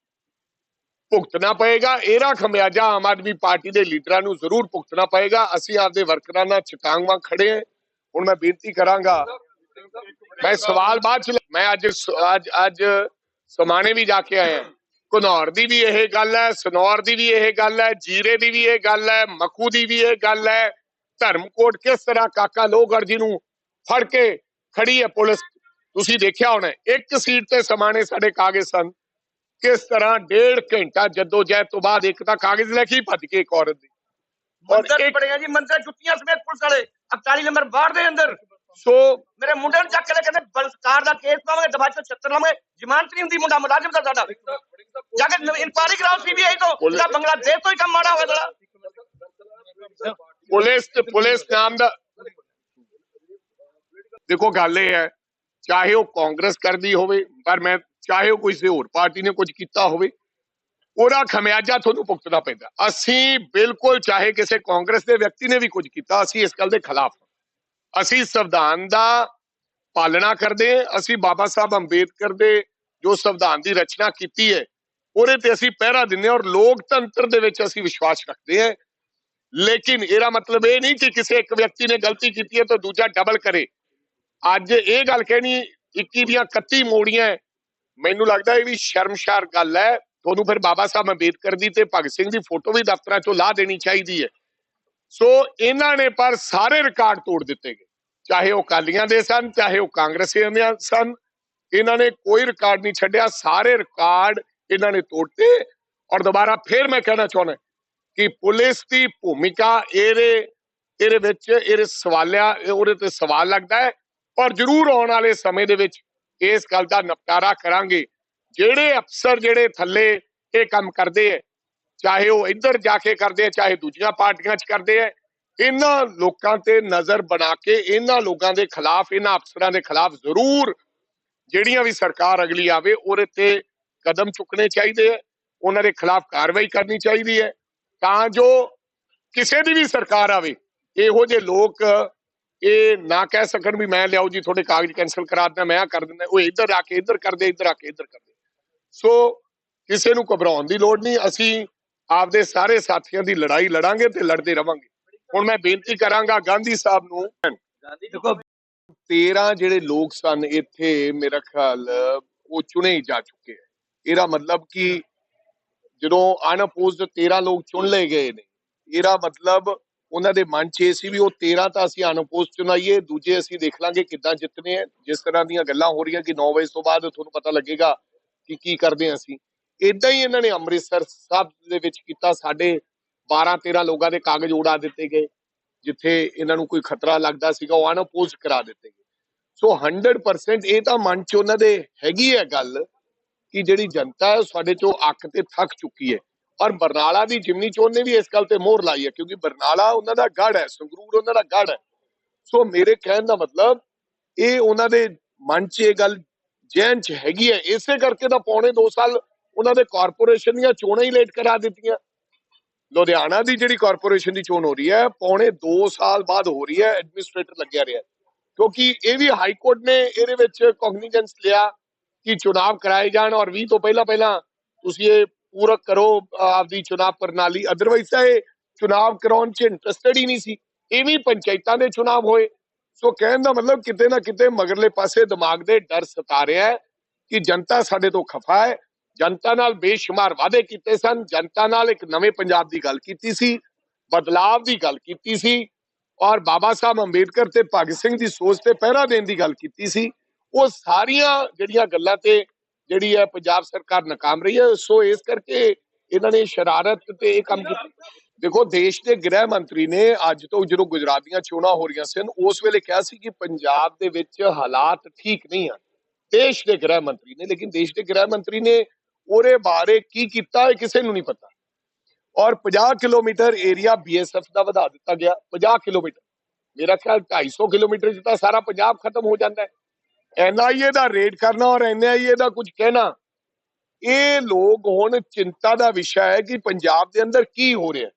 ਭੁਗਤਣਾ ਪਏਗਾ। ਇਹਦਾ ਖਮਿਆਜਾ ਆਮ ਆਦਮੀ ਪਾਰਟੀ ਦੇ ਲੀਡਰਾਂ ਨੂੰ ਜ਼ਰੂਰ ਭੁਗਤਣਾ ਪਏਗਾ। ਅਸੀਂ ਆਪਦੇ ਵਰਕਰਾਂ ਨਾਲ ਚਟਾਂਗ ਖੜੇ ਹਾਂ। ਹੁਣ ਮੈਂ ਬੇਨਤੀ ਕਰਾਂਗਾ। ਮੈਂ ਸਵਾਲ ਬਾਅਦ ਚ ਮੈਂ ਅੱਜ ਅੱਜ ਅੱਜ ਸਮਾਣੇ ਵੀ ਜਾ ਕੇ ਆਇਆ ਘਨੌਰ ਦੀ ਵੀ ਇਹ ਗੱਲ ਹੈ ਸਨੌਰ ਦੀ ਵੀ ਇਹ ਗੱਲ ਹੈ ਜੀਰੇ ਦੀ ਵੀ ਇਹ ਗੱਲ ਹੈ ਮਖੂ ਦੀ ਵੀ ਇਹ ਗੱਲ ਹੈ। ਧਰਮਕੋਟ ਕਿਸ ਤਰ੍ਹਾਂ ਕਾਕਾ ਲੋਹਗੜ੍ਹ ਜੀ ਨੂੰ ਫੜ ਕੇ ਖੜੀ ਹੈ ਪੁਲਿਸ? ਤੁਸੀਂ ਦੇਖਿਆ ਹੋਣਾ ਇੱਕ ਸੀਟ ਤੇ ਸਮਾਣੇ ਸਾਡੇ ਕਾਗਜ਼ ਸਨ। ਕਿਸ ਤਰ੍ਹਾਂ ਡੇਢ ਘੰਟਾ ਜੱਦੋ ਜਹਿਦ ਤੋਂ ਬਾਅਦ ਇੱਕ ਤਾਂ ਕਾਗਜ਼ ਲੈ ਕੇ ਭੱਜ ਕੇ ਇੱਕ ਔਰਤ ਦੀ। ਮੰਦਰ ਪੜਿਆ ਜੀ ਮੰਦਰ ਜੁੱਤੀਆਂ ਸਮੇਤ ਪੁਲਿਸ ਵਾਲੇ 41 ਨੰਬਰ ਬਾੜ ਦੇ ਅੰਦਰ। ਸੋ ਮੇਰੇ ਮੁੰਡੇ ਨੂੰ ਚੱਕ ਕੇ ਲੈ ਕਹਿੰਦੇ ਬਲਸਕਾਰ ਦਾ ਕੇਸ ਪਾਵਾਂਗੇ ਤੋਂ 76 ਲਾਵਾਂਗੇ। ਜ਼ਮਾਨਤ ਨਹੀਂ ਹੁੰਦੀ ਮੁੰਡਾ ਮੁਲਾਜ਼ਮ ਦਾ ਸਾਡਾ। ਜਾ ਕੇ ਇਨਕੁਆਰੀ ਕਰਾਓ ਸੀਬੀਆਈ ਤੋਂ ਜਿਹੜਾ ਬੰਗਲਾਦੇਸ਼ ਤੋਂ ਹੀ ਕੰਮ ਮਾੜਾ ਹੋਇਆ ਪੁਲਿਸ ਤੇ ਪੁਲਿਸ ਨਾਮ ਦਾ ਦੇਖੋ ਗੱਲ ਇਹ ਹੈ ਚਾਹੇ ਉਹ ਕਾਂਗਰਸ ਕਰਦੀ ਹੋਵੇ ਪਰ ਮੈਂ ਚਾਹੇ ਉਹ ਕਿਸੇ ਹੋਰ ਪਾਰਟੀ ਨੇ ਕੁਝ ਕੀਤਾ ਹੋਵੇ ਉਹਦਾ ਖਮਿਆਜਾ ਤੁਹਾਨੂੰ ਭੁਗਤਣਾ ਪੈਂਦਾ। ਅਸੀਂ ਬਿਲਕੁਲ ਚਾਹੇ ਕਿਸੇ ਕਾਂਗਰਸ ਦੇ ਵਿਅਕਤੀ ਨੇ ਵੀ ਕੁਝ ਕੀਤਾ ਅਸੀਂ ਇਸ ਗੱਲ ਦੇ ਖਿਲਾਫ। ਅਸੀਂ ਸੰਵਿਧਾਨ ਦਾ ਪਾਲਣਾ ਕਰਦੇ ਹਾਂ, ਅਸੀਂ ਬਾਬਾ ਸਾਹਿਬ ਅੰਬੇਦਕਰ ਦੇ ਜੋ ਸੰਵਿਧਾਨ ਦੀ ਰਚਨਾ ਕੀਤੀ ਹੈ, ਉਹਦੇ ਤੇ ਅਸੀਂ ਪਹਿਰਾ ਦਿੰਦੇ ਹਾਂ ਔਰ ਲੋਕਤੰਤਰ ਦੇ ਵਿੱਚ ਅਸੀਂ ਵਿਸ਼ਵਾਸ ਰੱਖਦੇ ਹਾਂ। ਲੇਕਿਨ ਇਹਦਾ ਮਤਲਬ ਇਹ ਨਹੀਂ ਕਿ ਕਿਸੇ ਇੱਕ ਵਿਅਕਤੀ ਨੇ ਗਲਤੀ ਕੀਤੀ ਹੈ ਤਾਂ ਦੂਜਾ ਡਬਲ ਕਰੇ। ਅੱਜ ਇਹ ਗੱਲ ਕਹਿਣੀ 21 ਦੀਆਂ 31 ਮੋੜੀਆਂ ਮੈਨੂੰ ਲੱਗਦਾ ਇਹ ਵੀ ਸ਼ਰਮਸ਼ਾਰ ਗੱਲ ਹੈ। ਤੁਹਾਨੂੰ ਫਿਰ ਬਾਬਾ ਸਾਹਿਬ ਅੰਬੇਦਕਰ ਦੀ ਤੇ ਭਗਤ ਸਿੰਘ ਦੀ ਫੋਟੋ ਵੀ ਦਫ਼ਤਰਾਂ ਚੋਂ ਲਾ ਦੇਣੀ ਚਾਹੀਦੀ ਹੈ। ਸੋ ਇਹਨਾਂ ਨੇ ਪਰ ਸਾਰੇ ਰਿਕਾਰਡ ਤੋੜ ਦਿੱਤੇ ਗਏ। ਚਾਹੇ ਉਹ ਕਾਲੀਆਂ ਦੇ ਸਨ, ਚਾਹੇ ਉਹ ਕਾਂਗਰਸੀਆਂ ਦੇ ਸਨ, ਇਹਨਾਂ ਨੇ ਕੋਈ ਰਿਕਾਰਡ ਨਹੀਂ ਛੱਡਿਆ। ਸਾਰੇ ਰਿਕਾਰਡ ਇਹਨਾਂ ਨੇ ਤੋੜਤੇ ਔਰ ਦੁਬਾਰਾ ਫਿਰ ਮੈਂ ਕਹਿਣਾ ਚਾਹੁੰਦਾ ਕਿ ਪੁਲਿਸ ਦੀ ਭੂਮਿਕਾ ਇਹਦੇ ਇਹਦੇ ਵਿੱਚ, ਇਹਦੇ ਸਵਾਲਿਆ, ਉਹਦੇ ਤੇ ਸਵਾਲ ਲੱਗਦਾ ਹੈ ਪਰ ਜ਼ਰੂਰ ਆਉਣ ਵਾਲੇ ਸਮੇਂ ਦੇ ਵਿੱਚ ਇਸ ਗੱਲ ਦਾ ਨਿਪਟਾਰਾ ਕਰਾਂਗੇ। ਜਿਹੜੇ ਅਫਸਰ ਜਿਹੜੇ ਥੱਲੇ ਇਹ ਕੰਮ ਕਰਦੇ ਹੈ ਚਾਹੇ ਉਹ ਇੱਧਰ ਜਾ ਕੇ ਕਰਦੇ ਹੈ ਚਾਹੇ ਦੂਜੀਆਂ ਪਾਰਟੀਆਂ 'ਚ ਕਰਦੇ ਹੈ ਇਹਨਾਂ ਲੋਕਾਂ ਤੇ ਨਜ਼ਰ ਬਣਾ ਕੇ, ਇਹਨਾਂ ਲੋਕਾਂ ਦੇ ਖਿਲਾਫ, ਇਹਨਾਂ ਅਫਸਰਾਂ ਦੇ ਖਿਲਾਫ ਜ਼ਰੂਰ ਜਿਹੜੀਆਂ ਵੀ ਸਰਕਾਰ ਅਗਲੀ ਆਵੇ, ਉਹਦੇ ਤੇ ਕਦਮ ਚੁੱਕਣੇ ਚਾਹੀਦੇ ਹੈ ਉਹਨਾਂ ਦੇ ਖਿਲਾਫ ਕਾਰਵਾਈ ਕਰਨੀ ਚਾਹੀਦੀ ਹੈ, ਤਾਂ ਜੋ ਕਿਸੇ ਦੀ ਵੀ ਸਰਕਾਰ ਆਵੇ, ਇਹੋ ਜਿਹੇ ਲੋਕ ਇਹ ਨਾ ਕਹਿ ਸਕਣ ਵੀ ਮੈਂ ਲਿਆਓ ਜੀ, ਤੁਹਾਡੇ ਕਾਗਜ਼ ਕੈਨਸਲ ਕਰਾ ਦਿੰਦਾ, ਮੈਂ ਆ ਕਰ ਦਿੰਦਾ, ਉਹ ਇੱਧਰ ਆ ਕੇ ਇੱਧਰ ਕਰਦੇ, ਇੱਧਰ ਆ ਕੇ ਇੱਧਰ ਕਰਦੇ। ਸੋ ਕਿਸੇ ਨੂੰ ਘਬਰਾਉਣ ਦੀ ਲੋੜ ਨਹੀਂ, ਅਸੀਂ ਆਪਦੇ ਸਾਰੇ ਸਾਥੀਆਂ ਦੀ ਲੜਾਈ ਲੜਾਂਗੇ ਤੇ ਲੜਦੇ ਰਵਾਂਗੇ। ਹੁਣ ਮੈਂ ਬੇਨਤੀ ਕਰਾਂਗਾ ਗਾਂਧੀ ਸਾਹਿਬ ਨੂੰ। ਗਾਂਧੀ ਦੇਖੋ 13 ਜਿਹੜੇ ਲੋਕ ਸਨ ਇੱਥੇ, ਮੇਰਾ ਖਿਆਲ, ਉਹ ਚੁਣੇ ਜਾ ਚੁੱਕੇ ਹੈ ਇਹਦਾ ਮਤਲਬ ਕਿ ਜਦੋਂ ਅਨਅਪੋਜ਼ਡ 13 ਲੋਕ ਚੁਣ ਲਏ ਗਏ ਨੇ, ਇਹਦਾ ਮਤਲਬ ਉਹਨਾਂ ਦੇ ਮਨ 'ਚ ਇਹ ਸੀ ਵੀ ਉਹ 13 ਤਾਂ ਅਸੀਂ ਅਨਅਪੋਜ਼ਡ ਚੁਣਾਈਏ, ਦੂਜੇ ਅਸੀਂ ਦੇਖ ਲਾਂਗੇ ਕਿੱਦਾਂ ਜਿੱਤਨੇ ਆ। ਜਿਸ ਤਰ੍ਹਾਂ ਦੀਆਂ ਗੱਲਾਂ ਹੋ ਰਹੀਆਂ ਕਿ 9 ਵਜੇ ਤੋਂ ਬਾਅਦ ਤੁਹਾਨੂੰ ਪਤਾ ਲੱਗੇਗਾ ਕਿ ਕੀ ਕਰਦੇ ਹਾਂ ਅਸੀਂ। ਇਦਾਂ ਹੀ ਇਹਨਾਂ ਨੇ ਅੰਮ੍ਰਿਤਸਰ ਸਾਹਿਬ ਦੇ ਵਿੱਚ ਕੀਤਾ, ਸਾਡੇ 12 13 ਲੋਕਾਂ ਦੇ ਕਾਗਜ਼ ਉਡਾ ਦਿੱਤੇ ਗਏ, ਜਿੱਥੇ ਇਹਨਾਂ ਨੂੰ ਕੋਈ ਖਤਰਾ ਲੱਗਦਾ ਸੀਗਾ, ਉਹ ਅਨਅਪੋਜ਼ਡ ਕਰਾ ਦਿੱਤੇ ਗਏ। ਸੋ 100% ਇਹ ਤਾਂ ਮਨ 'ਚ ਉਹਨਾਂ ਦੇ ਹੈਗੀ ਹੈ ਗੱਲ ਕਿ ਜਿਹੜੀ ਜਨਤਾ ਹੈ ਸਾਡੇ ਚੋਂ ਅੱਕ ਤੇ ਥੱਕ ਚੁੱਕੀ ਹੈ। ਔਰ ਬਰਨਾਲਾ ਦੀ ਜਿਮਨੀ ਚੋਣ ਨੇ ਵੀ ਇਸ ਗੱਲ ਤੇ ਮੋਹਰ ਲਾਈ ਹੈ, ਕਿਉਂਕਿ ਬਰਨਾਲਾ ਉਹਨਾਂ ਦਾ ਗੜ ਹੈ, ਸੰਗਰੂਰ ਉਹਨਾਂ ਦਾ ਗੜ ਹੈ। ਸੋ ਮੇਰੇ ਕਹਿਣ ਦਾ ਮਤਲਬ ਇਹ ਉਹਨਾਂ ਦੇ ਮਨ 'ਚ ਇਹ ਗੱਲ ਜੈਨ 'ਚ ਹੈਗੀ ਹੈ, ਇਸੇ ਕਰਕੇ ਤਾਂ ਪੌਣੇ 2 ਸਾਲ ਉਹਨਾਂ ਦੇ ਕਾਰਪੋਰੇਸ਼ਨ ਦੀਆਂ ਚੋਣਾਂ ਹੀ ਲੇਟ ਕਰਾ ਦਿੱਤੀਆਂ। ਲੁਧਿਆਣਾ ਦੀ ਜਿਹੜੀ ਕਾਰਪੋਰੇਸ਼ਨ ਦੀ ਚੋਣ ਹੋ ਰਹੀ ਹੈ, ਪੌਣੇ 2 ਸਾਲ ਬਾਅਦ ਹੋ ਰਹੀ ਹੈ ਐਡਮਿਨਿਸਟ੍ਰੇਟਰ ਲੱਗਿਆ ਰਿਹਾ। ਕਿਉਂਕਿ ਇਹ ਵੀ ਹਾਈ ਕੋਰਟ ਨੇ ਇਹਦੇ ਵਿੱਚ ਕੌਗਨੀਜੈਂਸ ਲਿਆ ਕਿ ਚੁਣਾਵ ਕਰਾਏ ਜਾਣ ਔਰ 20 ਤੋਂ ਪਹਿਲਾਂ ਪਹਿਲਾਂ ਤੁਸੀਂ ਇਹ ਪੂਰਕ ਕਰੋ ਆਪਦੀ ਚੁਣਾਵ ਪ੍ਰਣਾਲੀ। ਅਦਰਵਾਈਜ਼ ਤਾਂ ਇਹ ਚੁਣਾਵ ਕਰਾਉਣ 'ਚ ਇੰਟਰਸਟਡ ਹੀ ਨਹੀਂ ਸੀ। ਇਹ ਵੀ ਪੰਚਾਇਤਾਂ ਦੇ ਚੁਣਾਵ ਹੋਏ। ਸੋ ਕਹਿਣ ਦਾ ਮਤਲਬ ਕਿਤੇ ਨਾ ਕਿਤੇ ਮਗਰਲੇ ਪਾਸੇ ਦਿਮਾਗ ਦੇ ਡਰ ਸਤਾ ਰਿਹਾ ਹੈ ਕਿ ਜਨਤਾ ਸਾਡੇ ਤੋਂ ਖਫਾ ਹੈ। ਜਨਤਾ ਨਾਲ ਬੇਸ਼ੁਮਾਰ ਵਾਅਦੇ ਕੀਤੇ ਸਨ। ਜਨਤਾ ਨਾਲ ਇੱਕ ਨਵੇਂ ਪੰਜਾਬ ਦੀ ਗੱਲ ਕੀਤੀ ਸੀ, ਬਦਲਾਵ ਦੀ ਗੱਲ ਕੀਤੀ ਸੀ ਔਰ ਬਾਬਾ ਸਾਹਿਬ ਅੰਬੇਦਕਰ ਤੇ ਭਗਤ ਸਿੰਘ ਦੀ ਸੋਚ ਤੇ ਪਹਿਰਾ ਦੇਣ ਦੀ ਗੱਲ ਕੀਤੀ ਸੀ। ਉਹ ਸਾਰੀਆਂ ਜਿਹੜੀਆਂ ਗੱਲਾਂ ਤੇ ਜਿਹੜੀ ਹੈ ਪੰਜਾਬ ਸਰਕਾਰ ਨਾਕਾਮ ਰਹੀ ਹੈ, ਸੋ ਇਸ ਕਰਕੇ ਇਹਨਾਂ ਨੇ ਸ਼ਰਾਰਤ ਤੇ ਇਹ ਕੰਮ ਕੀਤਾ। ਦੇਖੋ, ਦੇਸ਼ ਦੇ ਗ੍ਰਹਿ ਮੰਤਰੀ ਨੇ ਅੱਜ ਤੋਂ ਜਦੋਂ ਗੁਜਰਾਤ ਦੀਆਂ ਚੋਣਾਂ ਹੋ ਰਹੀਆਂ ਸਨ, ਉਸ ਵੇਲੇ ਕਿਹਾ ਸੀ ਕਿ ਪੰਜਾਬ ਦੇ ਵਿੱਚ ਹਾਲਾਤ ਠੀਕ ਨਹੀਂ ਆ। ਦੇਸ਼ ਦੇ ਗ੍ਰਹਿ ਮੰਤਰੀ ਨੇ, ਲੇਕਿਨ ਦੇਸ਼ ਦੇ ਗ੍ਰਹਿ ਮੰਤਰੀ ਨੇ ਉਹਦੇ ਬਾਰੇ ਕੀ ਕੀਤਾ ਇਹ ਕਿਸੇ ਨੂੰ ਨਹੀਂ ਪਤਾ। ਔਰ 50 ਕਿਲੋਮੀਟਰ ਏਰੀਆ ਬੀਐਸਐਫ ਦਾ ਵਧਾ ਦਿੱਤਾ ਗਿਆ 50 ਕਿਲੋਮੀਟਰ। ਮੇਰਾ ਖਿਆਲ 250 ਕਿਲੋਮੀਟਰ ਚ ਸਾਰਾ ਪੰਜਾਬ ਖਤਮ ਹੋ ਜਾਂਦਾ ਹੈ। ਐਨਆਈਏ ਦਾ ਰੇਡ ਕਰਨਾ ਔਰ ਐਨਆਈਏ ਦਾ ਕੁਝ ਕਹਿਣਾ, ਇਹ ਲੋਕ ਹੁਣ ਚਿੰਤਾ ਦਾ ਵਿਸ਼ਾ ਹੈ ਕਿ ਪੰਜਾਬ ਦੇ ਅੰਦਰ ਕੀ ਹੋ ਰਿਹਾ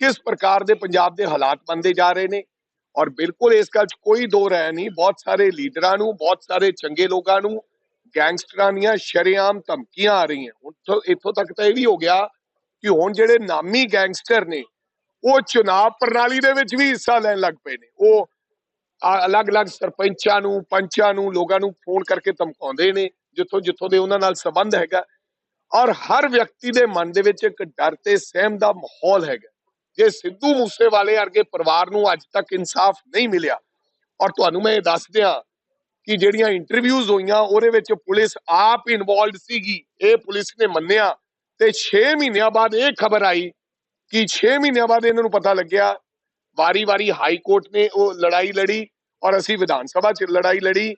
ਕਿਸ ਪ੍ਰਕਾਰ ਦੇ ਪੰਜਾਬ ਦੇ ਹਾਲਾਤ ਬਣਦੇ ਜਾ ਰਹੇ ਨੇ। ਔਰ ਬਿਲਕੁਲ ਇਸ ਗੱਲ 'ਚ ਕੋਈ ਦੋ ਰਾਏ ਨਹੀਂ, ਬਹੁਤ ਸਾਰੇ ਲੀਡਰਾਂ ਨੂੰ, ਬਹੁਤ ਸਾਰੇ ਚੰਗੇ ਲੋਕਾਂ ਨੂੰ ਗੈਂਗਸਟਰਾਂ ਦੀਆਂ ਸ਼ਰੇਆਮ ਧਮਕੀਆਂ ਆ ਰਹੀਆਂ। ਹੁਣ ਇੱਥੋਂ ਤੱਕ ਤਾਂ ਇਹ ਵੀ ਹੋ ਗਿਆ ਕਿ ਹੁਣ ਜਿਹੜੇ ਨਾਮੀ ਗੈਂਗਸਟਰ ਨੇ, ਉਹ ਚੁਣਾਵ ਪ੍ਰਣਾਲੀ ਦੇ ਵਿੱਚ ਵੀ ਹਿੱਸਾ ਲੈਣ ਲੱਗ ਪਏ ਨੇ। ਉਹ ਅਲੱਗ-ਅਲੱਗ ਸਰਪੰਚਾਂ ਨੂੰ, ਪੰਚਾਂ ਨੂੰ, ਲੋਕਾਂ ਨੂੰ ਫੋਨ ਕਰਕੇ ਧਮਕਾਉਂਦੇ ਨੇ, ਜਿੱਥੋਂ ਜਿੱਥੋਂ ਦੇ ਉਹਨਾਂ ਨਾਲ ਸੰਬੰਧ ਹੈਗਾ। ਔਰ ਹਰ ਵਿਅਕਤੀ ਦੇ ਮਨ ਦੇ ਵਿੱਚ ਇੱਕ ਡਰ ਤੇ ਸਹਿਮ ਦਾ ਮਾਹੌਲ ਹੈਗਾ। ਜੇ ਸਿੱਧੂ ਮੂਸੇਵਾਲੇ ਵਰਗੇ ਪਰਿਵਾਰ ਨੂੰ ਅੱਜ ਤੱਕ ਇਨਸਾਫ ਨਹੀਂ ਮਿਲਿਆ, ਔਰ ਤੁਹਾਨੂੰ ਮੈਂ ਇਹ ਦੱਸ ਦਿਆਂ ਕਿ ਜਿਹੜੀਆਂ ਇੰਟਰਵਿਊਜ਼ ਹੋਈਆਂ, ਉਹਦੇ ਵਿੱਚ ਪੁਲਿਸ ਆਪ ਇਨਵੋਲਡ ਸੀਗੀ। ਇਹ ਪੁਲਿਸ ਨੇ ਮੰਨਿਆ। ਤੇ 6 ਮਹੀਨਿਆਂ ਬਾਅਦ ਇਹ ਖਬਰ ਆਈ ਕਿ 6 ਮਹੀਨਿਆਂ ਬਾਅਦ ਇਹਨਾਂ ਨੂੰ ਪਤਾ ਲੱਗਿਆ, ਵਾਰੀ-ਵਾਰੀ ਹਾਈ ਕੋਰਟ ਨੇ ਉਹ ਲੜਾਈ ਲੜੀ ਔਰ ਅਸੀਂ ਵਿਧਾਨ ਸਭਾ 'ਚ ਲੜਾਈ ਲੜੀ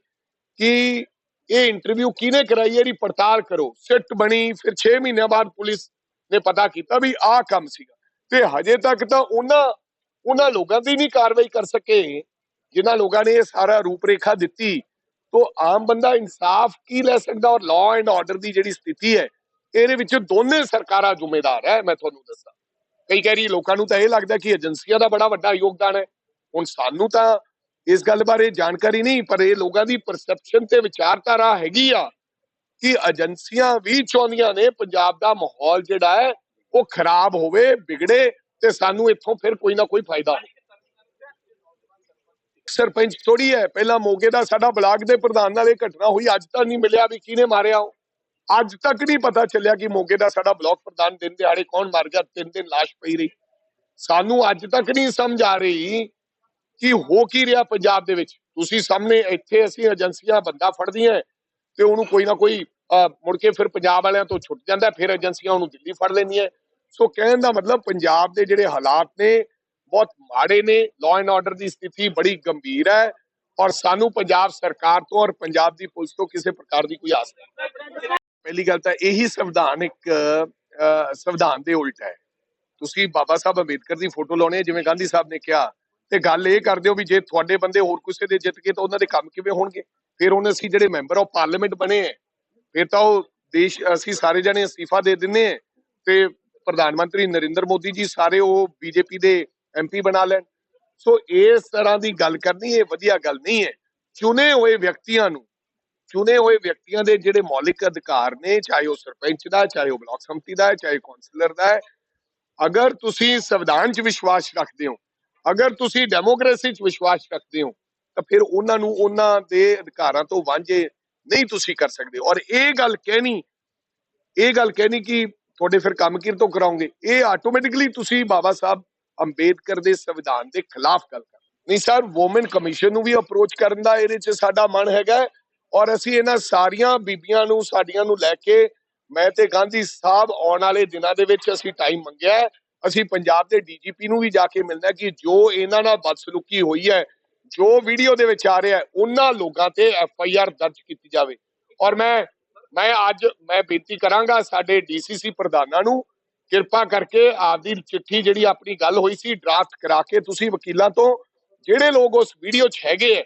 ਕਿ ਇਹ ਇੰਟਰਵਿਊ ਕਿਹਨੇ ਕਰਾਈ? ਇਹਦੀ ਪੜਤਾਲ ਕਰੋ। ਸਿੱਟ ਬਣੀ। ਫਿਰ 6 ਮਹੀਨਿਆਂ ਬਾਅਦ ਪੁਲਿਸ ਨੇ ਪਤਾ ਕੀਤਾ ਵੀ ਆਹ ਕੰਮ ਸੀਗਾ। ਤੇ ਹਜੇ ਤੱਕ ਤਾਂ ਉਹਨਾਂ ਉਹਨਾਂ ਲੋਕਾਂ ਦੀ ਨਹੀਂ ਕਾਰਵਾਈ ਕਰ ਸਕੇ। ਜਿਨ੍ਹਾਂ ਲੋਕਾਂ ਨੇ ਇਹ ਸਾਰਾ ਰੂਪਰੇਖਾ ਦਿੱਤੀ। ਤੋਂ ਆਮ ਬੰਦਾ ਇਨਸਾਫ ਕੀ ਲੈ ਸਕਦਾ ਔਰ ਲਾਅ ਐਂਡ ਆਰਡਰ ਦੀ ਜਿਹੜੀ ਸਥਿਤੀ ਹੈ, ਇਹਦੇ ਵਿੱਚ ਦੋਨੇ ਸਰਕਾਰਾਂ ਜ਼ਿੰਮੇਦਾਰ ਹੈ, ਮੈਂ ਤੁਹਾਨੂੰ ਦੱਸਾਂ। ਕਈ ਕਹਿ ਰਹੀ ਲੋਕਾਂ ਨੂੰ ਤਾਂ ਇਹ ਲੱਗਦਾ ਕਿ ਏਜੰਸੀਆਂ ਦਾ ਬੜਾ ਵੱਡਾ ਯੋਗਦਾਨ ਹੈ। ਹੁਣ ਸਾਨੂੰ ਤਾਂ ਇਸ ਗੱਲ ਬਾਰੇ ਜਾਣਕਾਰੀ ਨਹੀਂ, ਪਰ ਇਹ ਲੋਕਾਂ ਦੀ ਪਰਸੈਪਸ਼ਨ ਤੇ ਵਿਚਾਰਧਾਰਾ ਹੈਗੀ ਆ ਕਿ ਏਜੰਸੀਆਂ ਵੀ ਚਾਹੁੰਦੀਆਂ ਨੇ ਪੰਜਾਬ ਦਾ ਮਾਹੌਲ ਜਿਹੜਾ ਹੈ, ਉਹ ਖਰਾਬ ਹੋਵੇ, ਵਿਗੜੇ ਤੇ ਸਾਨੂੰ ਇੱਥੋਂ ਫਿਰ ਕੋਈ ਨਾ ਕੋਈ ਫਾਇਦਾ ਹੋਵੇ। ਸਰਪੰਚ ਥੋੜੀ ਹੈ। ਪਹਿਲਾਂ ਮੋਗੇ ਦਾ ਸਾਡਾ ਬਲਾਕ ਦੇ ਪ੍ਰਧਾਨ ਨਾਲ ਇਹ ਘਟਨਾ ਹੋਈ। ਅੱਜ ਤੱਕ ਨਹੀਂ ਮਿਲਿਆ ਵੀ ਕਿਹਨੇ ਮਾਰਿਆ ਉਹ। ਅੱਜ ਤੱਕ ਨਹੀਂ ਪਤਾ ਚੱਲਿਆ ਕਿ ਮੋਗੇ ਦਾ ਸਾਡਾ ਬਲਾਕ ਪ੍ਰਧਾਨ ਦਿਨ ਦਿਹਾੜੇ ਕੌਣ ਮਾਰ ਗਿਆ, ਤਿੰਨ ਦਿਨ ਲਾਸ਼ ਪਈ ਰਹੀ। ਸਾਨੂੰ ਅੱਜ ਤੱਕ ਨਹੀਂ ਸਮਝ ਆ ਰਹੀ ਕਿ ਹੋ ਕੀ ਰਿਹਾ ਪੰਜਾਬ ਦੇ ਵਿੱਚ। ਤੁਸੀਂ ਸਾਹਮਣੇ ਇੱਥੇ ਅਸੀਂ ਏਜੰਸੀਆਂ ਬੰਦਾ ਫੜਦੀਆਂ ਤੇ ਉਹਨੂੰ ਕੋਈ ਨਾ ਕੋਈ ਮੁੜ ਕੇ ਫਿਰ ਪੰਜਾਬ ਵਾਲਿਆਂ ਤੋਂ ਛੁੱਟ ਜਾਂਦਾ ਫਿਰ ਏਜੰਸੀਆਂ ਉਹਨੂੰ ਦਿੱਲੀ ਫੜ ਲੈਂਦੀਆਂ ਸੋ ਕਹਿਣ ਦਾ ਮਤਲਬ ਪੰਜਾਬ ਦੇ ਜਿਹੜੇ ਹਾਲਾਤ ਨੇ ਬਹੁਤ ਮਾੜੇ ਨੇ। ਲਾਅ ਐਂਡ ਆਰਡਰ ਦੀ ਸਥਿਤੀ ਬੜੀ ਗੰਭੀਰ ਹੈ ਔਰ ਸਾਨੂੰ ਪੰਜਾਬ ਸਰਕਾਰ ਤੋਂ ਔਰ ਪੰਜਾਬ ਦੀ ਪੁਲਿਸ ਤੋਂ ਕਿਸੇ ਪ੍ਰਕਾਰ ਦੀ ਕੋਈ ਆਸ ਨਹੀਂ। ਪਹਿਲੀ ਗੱਲ ਤਾਂ ਇਹੀ ਸੰਵਿਧਾਨ ਇੱਕ ਸੰਵਿਧਾਨ ਦੇ ਉਲਟ ਹੈ। ਤੁਸੀਂ ਬਾਬਾ ਸਾਹਿਬ ਅੰਬੇਦਕਰ ਦੀ ਫੋਟੋ ਲਾਉਣੀ ਹੈ, ਜਿਵੇਂ ਗਾਂਧੀ ਸਾਹਿਬ ਨੇ ਕਿਹਾ, ਤੇ ਗੱਲ ਇਹ ਕਰਦੇ ਹੋ ਵੀ ਜੇ ਤੁਹਾਡੇ ਬੰਦੇ ਹੋਰ ਕਿਸੇ ਦੇ ਜਿੱਤ ਗਏ ਤਾਂ ਉਹਨਾਂ ਦੇ ਕੰਮ ਕਿਵੇਂ ਹੋਣਗੇ? ਫਿਰ ਹੁਣ ਅਸੀਂ ਜਿਹੜੇ ਮੈਂਬਰ ਆਫ ਪਾਰਲੀਮੈਂਟ ਬਣੇ ਹੈ। ਫਿਰ ਤਾਂ ਉਹ ਦੇਸ਼, ਅਸੀਂ ਸਾਰੇ ਜਣੇ ਅਸਤੀਫਾ ਦੇ ਦਿੰਨੇ ਹੈ। ਤੇ ਪ੍ਰਧਾਨ ਮੰਤਰੀ ਨਰਿੰਦਰ ਮੋਦੀ ਜੀ ਸਾਰੇ ਉਹ ਬੀਜੇਪੀ ਦੇ ਐਮਪੀ ਬਣਾ ਲੈਣ। ਸੋ ਇਸ ਤਰ੍ਹਾਂ ਦੀ ਗੱਲ ਕਰਨੀ ਇਹ ਵਧੀਆ ਗੱਲ ਨਹੀਂ ਹੈ। ਚੁਣੇ ਹੋਏ ਵਿਅਕਤੀਆਂ ਨੂੰ, ਚੁਣੇ ਹੋਏ ਵਿਅਕਤੀਆਂ ਦੇ ਜਿਹੜੇ ਮੌਲਿਕ ਅਧਿਕਾਰ ਨੇ, ਚਾਹੇ ਉਹ ਸਰਪੰਚ ਦਾ, ਚਾਹੇ ਉਹ ਬਲਾਕ ਸੰਮਤੀ ਦਾ ਚਾਹੇ ਕੌਂਸਲਰ ਦਾ ਅਗਰ ਤੁਸੀਂ ਸੰਵਿਧਾਨ 'ਚ ਵਿਸ਼ਵਾਸ ਰੱਖਦੇ ਹੋ, ਅਗਰ ਤੁਸੀਂ ਡੈਮੋਕ੍ਰੇਸੀ 'ਚ ਵਿਸ਼ਵਾਸ ਰੱਖਦੇ ਹੋ, ਤਾਂ ਫਿਰ ਉਹਨਾਂ ਨੂੰ ਉਹਨਾਂ ਦੇ ਅਧਿਕਾਰਾਂ ਤੋਂ ਵਾਂਝੇ ਨਹੀਂ ਤੁਸੀਂ ਕਰ ਸਕਦੇ। ਔਰ ਇਹ ਗੱਲ ਕਹਿਣੀ, ਇਹ ਗੱਲ ਕਹਿਣੀ ਕਿ ਤੁਹਾਡੇ ਫਿਰ ਕੰਮ ਕਿਰ ਤੋਂ ਕਰਾਉਂਗੇ। ਇਹ ਆਟੋਮੈਟਿਕਲੀ ਤੁਸੀਂ ਬਾਬਾ ਸਾਹਿਬ ਅੰਬੇਦਕਰ ਦੇ ਸੰਵਿਧਾਨ ਦੇ ਖਿਲਾਫ ਗੱਲ ਕਰ। ਨਹੀਂ ਸਰ, ਵੂਮਨ ਕਮਿਸ਼ਨ ਨੂੰ ਵੀ ਅਪਰੋਚ ਕਰਨ ਦਾ ਇਹਦੇ 'ਚ ਸਾਡਾ ਮਨ ਹੈਗਾ ਔਰ ਅਸੀਂ ਇਹਨਾਂ ਸਾਰੀਆਂ ਬੀਬੀਆਂ ਨੂੰ, ਸਾਡੀਆਂ ਨੂੰ ਲੈ ਕੇ ਮੈਂ ਤੇ ਗਾਂਧੀ ਸਾਹਿਬ ਆਉਣ ਵਾਲੇ ਦਿਨਾਂ ਦੇ ਵਿੱਚ ਅਸੀਂ ਟਾਈਮ ਮੰਗਿਆ ਅਸੀਂ ਪੰਜਾਬ ਦੇ ਡੀਜੀਪੀ ਨੂੰ ਵੀ ਜਾ ਕੇ ਮਿਲਣਾ ਕਿ ਜੋ ਇਹਨਾਂ ਨਾਲ ਬਦਸਲੂਕੀ ਹੋਈ ਹੈ, ਜੋ ਵੀਡੀਓ ਦੇ ਵਿੱਚ ਆ ਰਿਹਾ ਉਹਨਾਂ ਲੋਕਾਂ ਤੇ ਐਫ ਆਈ ਆਰ ਦਰਜ ਕੀਤੀ ਜਾਵੇ। ਔਰ ਮੈਂ ਮੈਂ ਅੱਜ, ਮੈਂ ਬੇਨਤੀ ਕਰਾਂਗਾ ਸਾਡੇ ਡੀਸੀਸੀ ਪ੍ਰਧਾਨਾਂ ਨੂੰ ਕਿਰਪਾ ਕਰਕੇ ਆਪਦੀ ਚਿੱਠੀ ਜਿਹੜੀ ਆਪਣੀ ਗੱਲ ਹੋਈ ਸੀ, ਡਰਾਫਟ ਕਰਾ ਕੇ ਤੁਸੀਂ ਵਕੀਲਾਂ ਤੋਂ, ਜਿਹੜੇ ਲੋਕ ਉਸ ਵੀਡੀਓ 'ਚ ਹੈਗੇ ਹੈ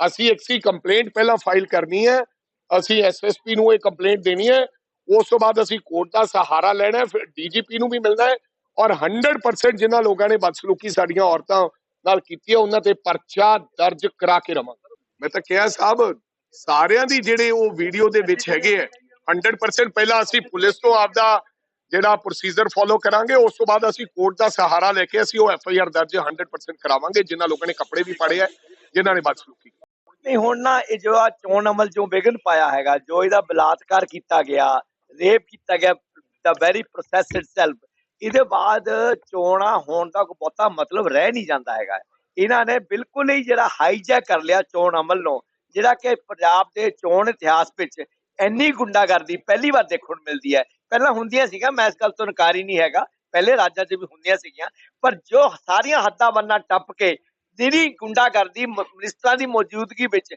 ਅਸੀਂ ਇੱਕ ਸੀ ਕੰਪਲੇਂਟ ਪਹਿਲਾਂ ਫਾਈਲ ਕਰਨੀ ਹੈ ਅਸੀਂ ਐਸਐਸਪੀ ਨੂੰ ਇਹ ਕੰਪਲੇਂਟ ਦੇਣੀ ਹੈ ਉਸ ਤੋਂ ਬਾਅਦ ਅਸੀਂ ਕੋਰਟ ਦਾ ਸਹਾਰਾ ਲੈਣਾ ਹੈ ਫਿਰ ਡੀਜੀਪੀ ਨੂੰ ਵੀ ਮਿਲਣਾ ਹੈ ਔਰ 100% ਜਿਨ੍ਹਾਂ ਲੋਕਾਂ ਨੇ ਬਦਸਲੂਕੀ ਸਾਡੀਆਂ ਔਰਤਾਂ ਨਾਲ ਕੀਤੀ ਹੈ ਉਹਨਾਂ ਤੇ ਪਰਚਾ ਦਰਜ ਕਰਾ ਕੇ ਰਵਾਂਗੇ। ਮੈਂ ਤਾਂ ਕਿਹਾ ਸਾਹਿਬ, ਸਾਰਿਆਂ ਦੀ ਜਿਹੜੇ ਉਹ ਵੀਡੀਓ ਦੇ ਵਿੱਚ ਹੈਗੇ ਹੈ 100% ਪਹਿਲਾਂ ਅਸੀਂ ਪੁਲਿਸ ਤੋਂ ਆਪਦਾ ਜਿਹੜਾ ਪ੍ਰੋਸੀਜਰ ਫੋਲੋ ਕਰਾਂਗੇ, ਉਸ ਤੋਂ ਬਾਅਦ ਅਸੀਂ ਕੋਰਟ ਦਾ ਸਹਾਰਾ ਲੈ ਕੇ ਅਸੀਂ ਉਹ ਐਫ ਆਈ ਆਰ ਦਰਜ 100% ਕਰਾਵਾਂਗੇ ਜਿਨ੍ਹਾਂ ਲੋਕਾਂ ਨੇ ਕੱਪੜੇ ਵੀ ਪਾੜੇ ਹੈ ਜਿਨ੍ਹਾਂ ਨੇ ਬਦਸਲੂਕੀ ਨਹੀਂ, ਹੁਣ ਨਾ ਇਹ ਜੋ ਆ ਚੋਣ ਅਮਲ ਚੋਂ ਵਿਘਨ ਪਾਇਆ ਹੈਗਾ, ਜੋ ਇਹਦਾ ਬਲਾਤਕਾਰ ਕੀਤਾ ਗਿਆ ਰੇਪ ਕੀਤਾ ਗਿਆ ਦਾ ਵੈਰੀ ਪ੍ਰੋਸੈਸ ਇਟਸੈਲਫ ਇਹਦੇ ਬਾਅਦ ਚੋਣਾਂ ਹੋਣ ਦਾ ਕੋਈ ਬਹੁਤਾ ਮਤਲਬ ਰਹਿ ਨਹੀਂ ਜਾਂਦਾ ਹੈਗਾ। ਇਹਨਾਂ ਨੇ ਬਿਲਕੁਲ ਹੀ ਜਿਹੜਾ ਹਾਈਜੈਕ ਕਰ ਲਿਆ ਚੋਣ ਅਮਲ ਨੂੰ, ਜਿਹੜਾ ਕਿ ਪੰਜਾਬ ਦੇ ਚੋਣ ਇਤਿਹਾਸ ਵਿੱਚ ਇੰਨੀ ਗੁੰਡਾਗਰਦੀ ਪਹਿਲੀ ਵਾਰ ਦੇਖਣ ਮਿਲਦੀ ਹੈ। ਪਹਿਲਾਂ ਹੁੰਦੀਆਂ ਸੀਗਾ ਮੈਂ ਇਸ ਗੱਲ ਤੋਂ ਇਨਕਾਰੀ ਨਹੀਂ ਹੈਗਾ। ਪਹਿਲੇ ਰਾਜਾਂ 'ਚ ਵੀ ਹੁੰਦੀਆਂ ਸੀਗੀਆਂ, ਪਰ ਜੋ ਸਾਰੀਆਂ ਹੱਦਾਂ ਬੰਨਾਂ ਟੱਪ ਕੇ ਜਿਹੜੀ ਗੁੰਡਾਗਰਦੀ ਮਿਨਿਸਟਰਾਂ ਦੀ ਮੌਜੂਦਗੀ ਵਿੱਚ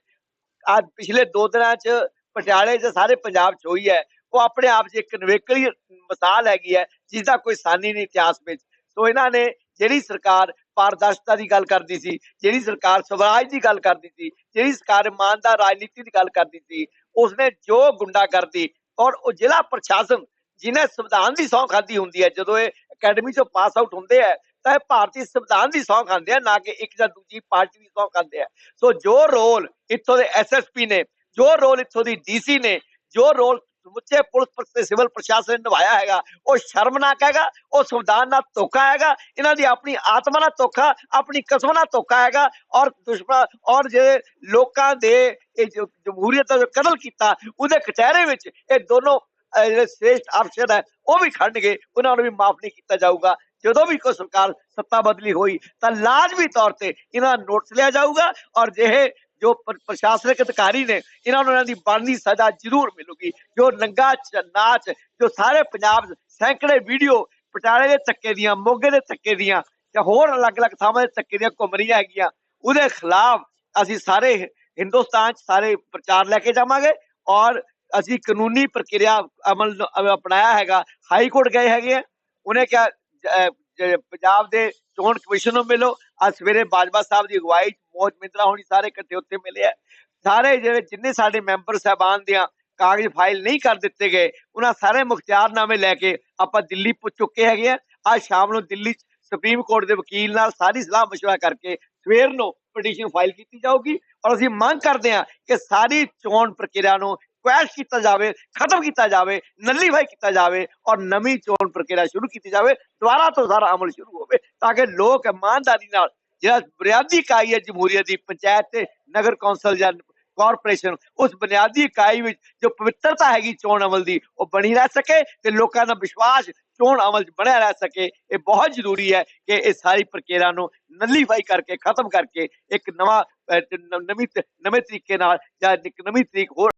ਅੱਜ ਪਿਛਲੇ ਦੋ ਦਿਨਾਂ 'ਚ ਪਟਿਆਲੇ 'ਚ ਸਾਰੇ ਪੰਜਾਬ 'ਚ ਹੋਈ ਹੈ, ਉਹ ਆਪਣੇ ਆਪ 'ਚ ਇੱਕ ਨਵੇਕਲੀ ਮਿਸਾਲ ਹੈਗੀ ਹੈ ਜਿਸ ਦਾ ਕੋਈ ਸਾਨੀ ਨਹੀਂ ਇਤਿਹਾਸ ਵਿੱਚ। ਸੋ ਇਹਨਾਂ ਨੇ ਜਿਹੜੀ ਸਰਕਾਰ ਪਾਰਦਰਸ਼ਤਾ ਦੀ ਗੱਲ ਕਰਦੀ ਸੀ, ਜਿਹੜੀ ਸਰਕਾਰ ਸਵਰਾਜ ਦੀ ਗੱਲ ਕਰਦੀ ਸੀ, ਜਿਹੜੀ ਸਰਕਾਰ ਇਮਾਨਦਾਰ ਰਾਜਨੀਤੀ ਦੀ ਗੱਲ ਕਰਦੀ ਸੀ, ਉਸਨੇ ਜੋ ਗੁੰਡਾਗਰਦੀ ਔਰ ਉਹ ਜ਼ਿਲ੍ਹਾ ਪ੍ਰਸ਼ਾਸਨ ਜਿਨੇ ਸੰਵਿਧਾਨ ਦੀ ਸਹੁੰ ਖਾਦੀ ਹੁੰਦੀ ਹੈ, ਜਦੋਂ ਇਹ ਅਕੈਡਮੀ ਚੋਂ ਪਾਸ ਆਊਟ ਹੁੰਦੇ ਹੈ ਤਾਂ ਇਹ ਭਾਰਤੀ ਸੰਵਿਧਾਨ ਦੀ ਸਹੁੰ ਖਾਂਦੇ ਆ, ਨਾ ਕਿ ਇੱਕ ਜਾਂ ਦੂਜੀ ਪਾਰਟੀ ਦੀ ਸਹੁੰ ਖਾਂਦੇ ਆ। ਸੋ ਜੋ ਰੋਲ ਇੱਥੋਂ ਦੇ ਐਸਐਸਪੀ ਨੇ, ਜੋ ਰੋਲ ਇੱਥੋਂ ਦੀ ਡੀਸੀ ਨੇ, ਜੋ ਰੋਲ ਸਮੁੱਚੇ ਪੁਲਿਸ ਤੇ ਸਿਵਲ ਪ੍ਰਸ਼ਾਸਨ ਨੇ ਨਿਭਾਇਆ ਹੈਗਾ, ਉਹ ਸ਼ਰਮਨਾਕ ਹੈਗਾ, ਉਹ ਸੰਵਿਧਾਨ ਨਾਲ ਧੋਖਾ ਹੈਗਾ, ਇਹਨਾਂ ਦੀ ਆਪਣੀ ਆਤਮਾ ਨਾਲ ਧੋਖਾ, ਆਪਣੀ ਕਸਮ ਨਾਲ ਧੋਖਾ ਹੈਗਾ, ਔਰ ਦੁਸ਼ਮਣ, ਔਰ ਜੇ ਲੋਕਾਂ ਦੇ ਇਹ ਜਮਹੂਰੀਅਤ ਦਾ ਜੋ ਕਤਲ ਕੀਤਾ, ਉਹਦੇ ਕਚਹਿਰੇ ਵਿੱਚ ਇਹ ਦੋਨੋਂ ਸ੍ਰੇਸ਼ਟ ਅਫਸਰ ਹੈ, ਉਹ ਵੀ ਖੜਨਗੇ, ਉਹਨਾਂ ਨੂੰ ਵੀ ਮਾਫ ਨਹੀਂ ਕੀਤਾ ਜਾਊਗਾ। ਜਦੋਂ ਵੀ ਕੋਈ ਸਰਕਾਰ ਸੱਤਾ ਬਦਲੀ ਹੋਈ, ਤਾਂ ਲਾਜ਼ਮੀ ਤੌਰ ਤੇ ਇਹਨਾਂ ਨੋਟਿਸ ਲਿਆ ਜਾਊਗਾ ਔਰ ਜਿਹੇ ਜੋ ਪ੍ਰਸ਼ਾਸਨਿਕ ਅਧਿਕਾਰੀ ਨੇ, ਇਹਨਾਂ ਨੂੰ ਇਹਨਾਂ ਦੀ ਬਣਦੀ ਸਜ਼ਾ ਜ਼ਰੂਰ ਮਿਲੂਗੀ। ਜੋ ਨੰਗਾ ਨਾਚ, ਜੋ ਸਾਰੇ ਪੰਜਾਬ ਸੈਂਕੜੇ ਵੀਡੀਓ ਪਟਿਆਲੇ ਦੇ ਧੱਕੇ ਦੀਆਂ, ਮੋਗੇ ਦੇ ਧੱਕੇ ਦੀਆਂ ਜਾਂ ਹੋਰ ਅਲੱਗ-ਅਲੱਗ ਥਾਵਾਂ ਦੇ ਧੱਕੇ ਦੀਆਂ ਘੁੰਮ ਰਹੀਆਂ ਹੈਗੀਆਂ, ਉਹਦੇ ਖਿਲਾਫ ਅਸੀਂ ਸਾਰੇ ਹਿੰਦੁਸਤਾਨ 'ਚ ਸਾਰੇ ਪ੍ਰਚਾਰ ਲੈ ਕੇ ਜਾਵਾਂਗੇ ਔਰ ਅਸੀਂ ਕਾਨੂੰਨੀ ਪ੍ਰਕਿਰਿਆ ਅਮਲ ਨੂੰ- ਅਹ ਅਪਣਾਇਆ ਹੈਗਾ ਹਾਈ ਕੋਰਟ ਗਏ ਹੈਗੇ ਆ ਉਹਨੇ ਕਿਹਾ ਜ- ਅਹ ਜ- ਪੰਜਾਬ ਦੇ ਚੋਣ ਕਮਿਸ਼ਨ ਨੂੰ ਮਿਲੋ ਅੱਜ ਸਵੇਰੇ ਬਾਜਵਾ ਸਾਹਿਬ ਦੀ ਅਗਵਾਈ 'ਚ ਮੋਜ ਮਿੰਦਰਾ ਹੋਣੀ ਸਾਰੇ ਇਕੱਠੇ ਉੱਥੇ ਮਿਲੇ ਆ ਸਾਰੇ ਜਿਹੜੇ ਜਿੰਨੇ ਸਾਡੇ ਮੈਂਬਰ ਸਾਹਿਬਾਨ ਦੀਆਂ ਕਾਗਜ਼ ਫਾਈਲ ਨਹੀਂ ਕਰ ਦਿੱਤੇ ਗਏ ਉਹਨਾਂ ਸਾਰੇ ਮੁਖਤਿਆਰਨਾਮੇ ਲੈ ਕੇ ਆਪਾਂ ਦਿੱਲੀ ਪੁੱਜ ਚੁੱਕੇ ਹੈਗੇ ਆ ਅੱਜ ਸ਼ਾਮ ਨੂੰ ਦਿੱਲੀ 'ਚ ਸੁਪਰੀਮ ਕੋਰਟ ਦੇ ਵਕੀਲ ਨਾਲ ਸਾਰੀ ਸਲਾਹ مشورہ ਕਰਕੇ ਸਵੇਰ ਨੂੰ ਪਟੀਸ਼ਨ ਫਾਈਲ ਕੀਤੀ ਜਾਊਗੀ ਔਰ ਅਸੀਂ ਮੰਗ ਕਰਦੇ ਹਾਂ ਕਿ ਸਾਰੀ ਚੋਣ ਪ੍ਰਕਿਰਿਆ ਨੂੰ ਕੁਐਸ਼ ਕੀਤਾ ਜਾਵੇ ਖਤਮ ਕੀਤਾ ਜਾਵੇ ਨੱਲੀਫਾਈ ਕੀਤਾ ਜਾਵੇ ਔਰ ਨਵੀਂ ਚੋਣ ਪ੍ਰਕਿਰਿਆ ਸ਼ੁਰੂ ਕੀਤੀ ਜਾਵੇ ਦੁਬਾਰਾ ਤੋਂ ਸਾਰਾ ਅਮਲ ਸ਼ੁਰੂ ਹੋਵੇ ਤਾਂ ਕਿ ਲੋਕ ਇਮਾਨਦਾਰੀ ਨਾਲ ਜਿਹੜਾ ਬੁਨਿਆਦੀ ਇਕਾਈ ਹੈ ਜਮਹੂਰੀਅਤ ਦੀ ਪੰਚਾਇਤ ਤੇ ਨਗਰ ਕੌਂਸਲ ਜਾਂ ਕਾਰਪੋਰੇਸ਼ਨ ਉਸ ਬੁਨਿਆਦੀ ਇਕਾਈ ਵਿੱਚ ਜੋ ਪਵਿੱਤਰਤਾ ਹੈਗੀ ਚੋਣ ਅਮਲ ਦੀ ਉਹ ਬਣੀ ਰਹਿ ਸਕੇ ਤੇ ਲੋਕਾਂ ਦਾ ਵਿਸ਼ਵਾਸ ਚੋਣ ਅਮਲ 'ਚ ਬਣਿਆ ਰਹਿ ਸਕੇ ਇਹ ਬਹੁਤ ਜ਼ਰੂਰੀ ਹੈ ਕਿ ਇਹ ਸਾਰੀ ਪ੍ਰਕਿਰਿਆ ਨੂੰ ਨੱਲੀਫਾਈ ਕਰਕੇ ਖਤਮ ਕਰਕੇ ਇੱਕ ਨਵਾਂ ਅਹ, ਨ- ਨਵੀਂ ਤ- ਨਵੇਂ ਤਰੀਕੇ ਨਾਲ ਜਾਂ ਇੱਕ ਨਵੀਂ ਤਰੀਕ ਹੋਰ